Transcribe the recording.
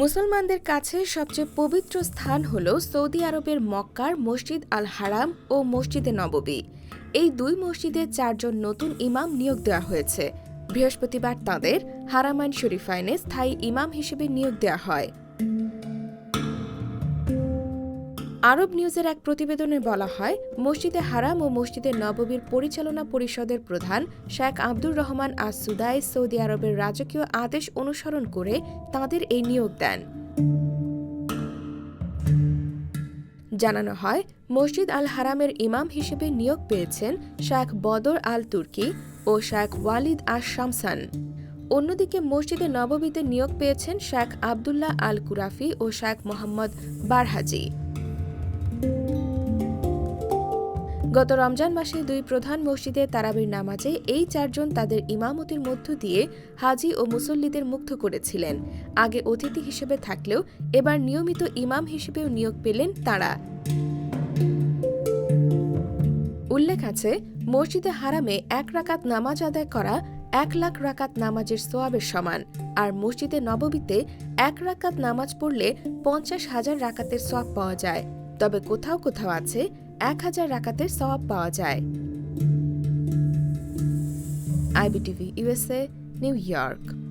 মুসলমানদের কাছে সবচেয়ে পবিত্র স্থান হল সৌদি আরবের মক্কার মসজিদ আল হারাম ও মসজিদে নববী। এই দুই মসজিদে চারজন নতুন ইমাম নিয়োগ দেওয়া হয়েছে। বৃহস্পতিবার তাঁদের হারামাইন শরীফাইনে স্থায়ী ইমাম হিসেবে নিয়োগ দেওয়া হয়। আরব নিউজের এক প্রতিবেদনে বলা হয়, মসজিদে হারাম ও মসজিদে নববীর পরিচালনা পরিষদের প্রধান Sheikh Abdur Rahman As Sudais Saudi আরবের রাজকীয় আদেশ অনুসরণ করে তাঁদের এই নিয়োগ দেন। জানানো হয়, মসজিদ আল হারামের ইমাম হিসেবে নিয়োগ পেয়েছেন শেখ বদর আল তুর্কি ও শেখ ওয়ালিদ আশ শামসান অন্যদিকে মসজিদে নববীতে নিয়োগ পেয়েছেন শেখ আবদুল্লাহ আল কুরাফি ও শেখ মোহাম্মদ বারহাজি। গত রমজান মাসে দুই প্রধান মসজিদে তারাবির নামাজে এই চারজন তাদের ইমামতির মধ্য দিয়ে হাজি ও মুসল্লিদের মুগ্ধ করেছিলেন। আগে অতিথি হিসেবে থাকলেও এবার নিয়মিত ইমাম হিসেবেও নিয়োগ পেলেন তারা। উল্লেখ আছে, মসজিদে হারামে এক রাকাত নামাজ আদায় করা এক লাখ রাকাত নামাজের সোয়াবের সমান, আর মসজিদে নববীতে এক রাকাত নামাজ পড়লে পঞ্চাশ হাজার রাকাতের সোয়াব পাওয়া যায়। তবে কোথাও কোথাও আছে এক হাজার রাকাতের সওয়াব পাওয়া যায়। IBTV USA New York.